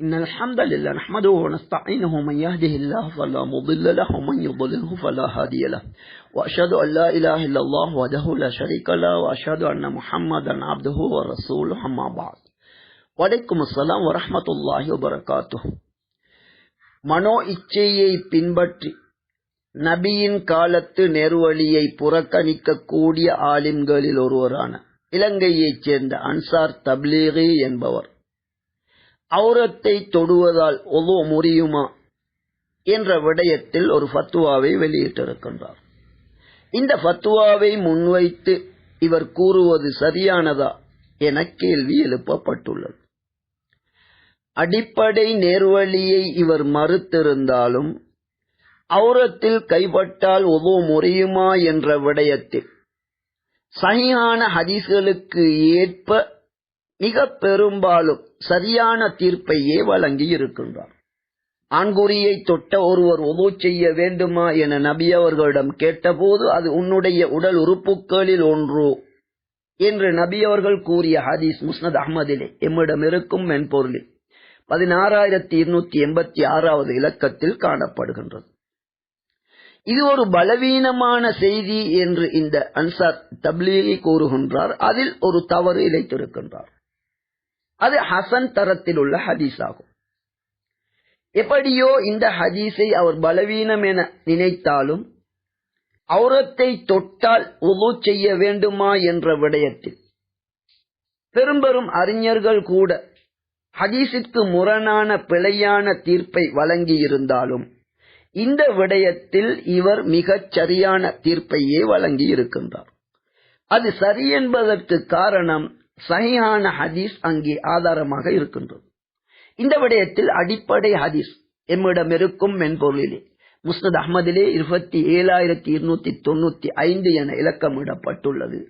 إن الحمد لله نحمده ونستعينه من يهده الله فلا مضل له ومن يضلله فلا هادي له. وأشهد أن لا إله إلا الله وحده لا شريك له وأشهد أن محمدا عبده ورسوله أما بعد. வலைக்கும் அஸ்லாம் வரமத்துல்லாஹி வபரகாத்து மனோ இச்சையை பின்பற்றி நபியின் காலத்து நெருவழியை புறக்கணிக்கக்கூடிய ஆலிம்களில் ஒருவரான இலங்கையைச் சேர்ந்த அன்சார் தப்லீகி என்பவர் அவுரத்தை தொடுவதால் ஒவ்வொ முறியுமா என்ற விடயத்தில் ஒரு ஃபத்துவாவை வெளியிட்டிருக்கின்றார். இந்த ஃபத்துவாவை முன்வைத்து இவர் கூறுவது சரியானதா என கேள்வி எழுப்பப்பட்டுள்ளது. அடிப்படை நேர்வழியை இவர் மறுத்திருந்தாலும் அவுரத்தில் கைப்பட்டால் ஒவ்வொ முறியுமா என்ற விடயத்தில் சகியான ஹதீஸ்களுக்கு ஏற்ப மிக பெரும்பாலும் சரியான தீர்ப்பையே வழங்கி இருக்கின்றார் ஆண்குறியை தொட்ட ஒருவர் ஒபு செய்ய வேண்டுமா என நபி அவர்களிடம் கேட்டபோது அது உன்னுடைய உடல் உறுப்புகளில் ஒன்று என்று நபி அவர்கள் கூறிய ஹதீஸ் முஸ்னத் அஹமதிலே எம்மிடம் இருக்கும் மென்பொருளில் பதினாறாயிரத்தி இருநூத்தி எண்பத்தி ஆறாவது இலக்கத்தில் காணப்படுகின்றது. இது ஒரு பலவீனமான செய்தி என்று இந்த அன்சார் தப்லீகி கூறுகின்றார். அதில் ஒரு தவறு இழைத்திருக்கின்றார். அது ஹசன் தரத்தில் உள்ள ஹதீஸ் ஆகும் எப்படியோ இந்த ஹதீஸை அவர் பலவீனம் என நினைத்தாலும் அவுரத்தை தொட்டால் உது செய்ய வேண்டுமா என்ற விடயத்தில் பெரும்பெரும் அறிஞர்கள் கூட ஹதீஸிற்கு முரணான பிழையான தீர்ப்பை வழங்கி இருந்தாலும் இந்த விடயத்தில் இவர் மிகச் சரியான தீர்ப்பையே வழங்கி இருக்கின்றார் அது சரி என்பதற்கு காரணம் சகையான ஹதீஸ் அங்கே ஆதாரமாக இருக்கின்றது. இந்த விடயத்தில் அடிப்படை ஹதீஸ் எம்மிடம் இருக்கும் மென்பொருளிலே முஸ்னத் அஹமதிலே இருபத்தி ஏழாயிரத்தி இருநூத்தி தொண்ணூத்தி ஐந்து என இலக்கமிடப்பட்டுள்ளது.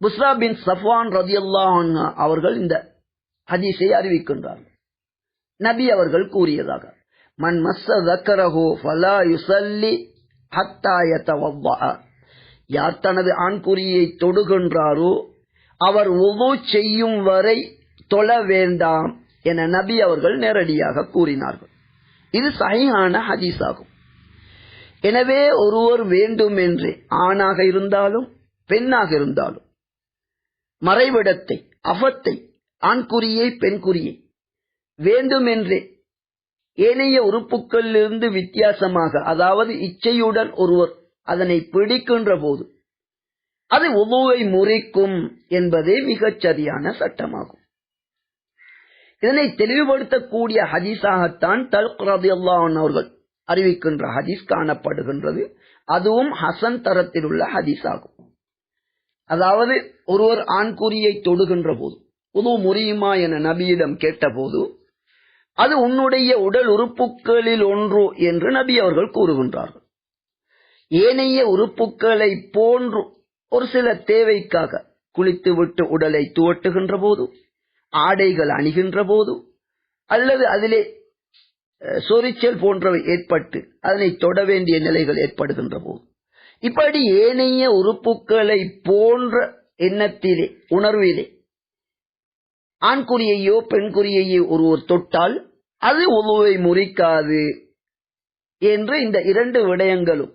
புஸ்ரா பின் சஃபான் ரதியுல்லா அவர்கள் இந்த ஹதீஸை அறிவிக்கின்றார்கள் நபி அவர்கள் கூறியதாக மன் மஸ்ஸ தக்கரஹோ ஃபலா யுசல்லி ஹத்தா யார் தனது ஆண்குறியை தொடுகின்றாரோ அவர் உது செய்யும் வரை தொழ வேண்டாம் என நபி அவர்கள் நேரடியாக கூறினார்கள். இது சகையான ஹதீஸ் ஆகும் எனவே ஒருவர் வேண்டும் என்று ஆணாக இருந்தாலும் பெண்ணாக இருந்தாலும் மறைவிடத்தை அஃபத்தை ஆண்குறியை பெண்குறியை வேண்டுமென்றே ஏனைய உறுப்புகளிலிருந்து வித்தியாசமாக அதாவது இச்சையுடன் ஒருவர் அதனை பிடிக்கின்ற போது அது உபுவை முறிக்கும் என்பதே மிகச் சரியான சட்டமாகும். இதனை தெளிவுபடுத்தக்கூடிய ஹதீஸாகத்தான் தல்க் அவர்கள் அறிவிக்கின்ற ஹதீஸ் காணப்படுகின்றது. அதுவும் ஹசன் தரத்தில் உள்ள ஹதீஸ் ஆகும் அதாவது ஒருவர் ஆண்குறியை தொடுகின்ற போது உது முறியுமா என நபியிடம் கேட்டபோது அது உன்னுடைய உடல் உறுப்புகளில் ஒன்று என்று நபி அவர்கள் கூறுகின்றார்கள். ஏனைய உறுப்புகளை போன்று ஒரு சில தேவைக்காக குளித்துவிட்டு உடலை துவட்டுகின்ற போது ஆடைகள் அணிகின்ற போது அல்லது அதிலே சொரிச்சல் போன்றவை ஏற்பட்டு அதனை தொட வேண்டிய நிலைகள் ஏற்படுகின்ற போது. இப்படி ஏனைய உறுப்புகளை போன்ற எண்ணத்திலே உணர்விலே ஆண்குறியையோ பெண்குறியையோ ஒருவர் தொட்டால் அது உதவை முறிக்காது என்று இந்த இரண்டு விடயங்களும்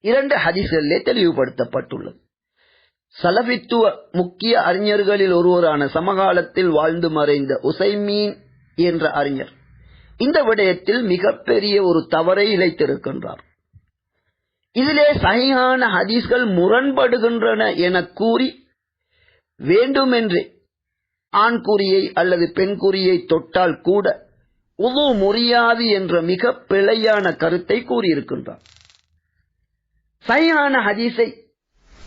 இரண்டு ஹதிகளிலே தெளிவுபடுத்தப்பட்டுள்ளது. சலபித்துவ முக்கிய அறிஞர்களில் ஒருவரான சமகாலத்தில் வாழ்ந்து மறைந்த உசைமீன் என்ற அறிஞர். இந்த விடயத்தில் மிகப்பெரிய ஒரு தவறை இழைத்திருக்கின்றார். இதிலே சகையான ஹதீஸ்கள் முரண்படுகின்றன என கூறி வேண்டுமென்றே ஆண் குறியை அல்லது பெண் குறியை தொட்டால் கூட உது முறியாது என்ற மிக பிழையான கருத்தை கூறியிருக்கின்றார். சையான ஹதீஸை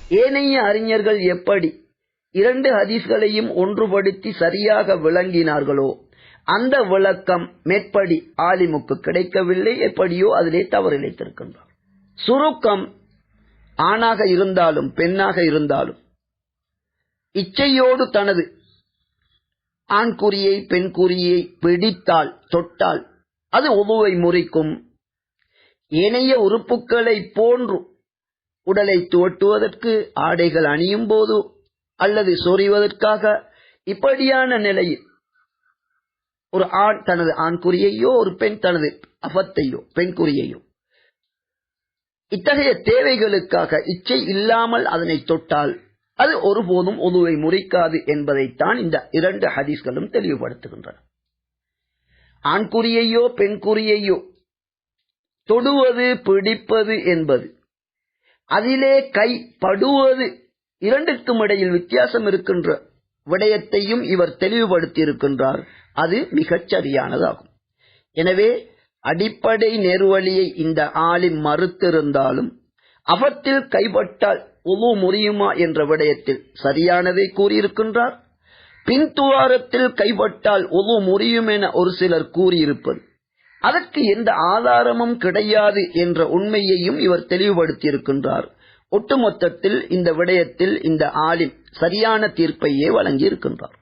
ஏனைய அறிஞர்கள் எப்படி இரண்டு ஹதீஸ்களையும் ஒன்றுபடுத்தி சரியாக விளங்கினார்களோ அந்த விளக்கம் மேற்படி ஆலிமுக்கு கிடைக்கவில்லை எப்படியோ அதிலே தவறிழைத்திருக்கின்றார் சுருக்கம் ஆணாக இருந்தாலும் பெண்ணாக இருந்தாலும் இச்சையோடு தனது ஆண் குறியை பெண் குறியை பிடித்தால் தொட்டால் அது உபுவை முறிக்கும். ஏனைய உறுப்புகளை போன்று உடலை துவட்டுவதற்கு ஆடைகள் அணியும் போது அல்லது சொறிவதற்காக இப்படியான நிலையில் ஒரு ஆண் தனது ஆண்குறியையோ ஒரு பெண் தனது அபத்தையோ பெண்குறியையோ. இத்தகைய தேவைகளுக்காக இச்சை இல்லாமல் அதனை தொட்டால் அது ஒருபோதும் உதுவை முறிக்காது என்பதைத்தான் இந்த இரண்டு ஹதீஸ்களும் தெளிவுபடுத்துகின்றன. ஆண்குறியையோ பெண்குறியையோ தொடுவது பிடிப்பது என்பது அதிலே கை படுவது இரண்டுக்கும் இடையில் வித்தியாசம் இருக்கின்ற விடயத்தையும் இவர் தெளிவுபடுத்தி இருக்கின்றார் அது மிகச் சரியானதாகும். எனவே அடிப்படை நேர்வழியை இந்த ஆளின் மறுத்திருந்தாலும் அவத்தில் கைப்பட்டால் உவு முறியுமா என்ற விடயத்தில் சரியானதை கூறியிருக்கின்றார். பின்துவாரத்தில் கைப்பட்டால் உவு முறியும் என ஒரு சிலர் கூறியிருப்பது அதற்கு எந்த ஆதாரமும் கிடையாது என்ற உண்மையையும் இவர் தெளிவுபடுத்தியிருக்கின்றார். ஒட்டுமொத்தத்தில் இந்த விடயத்தில் இந்த ஆலிம் சரியான தீர்ப்பையே வழங்கியிருக்கின்றார்.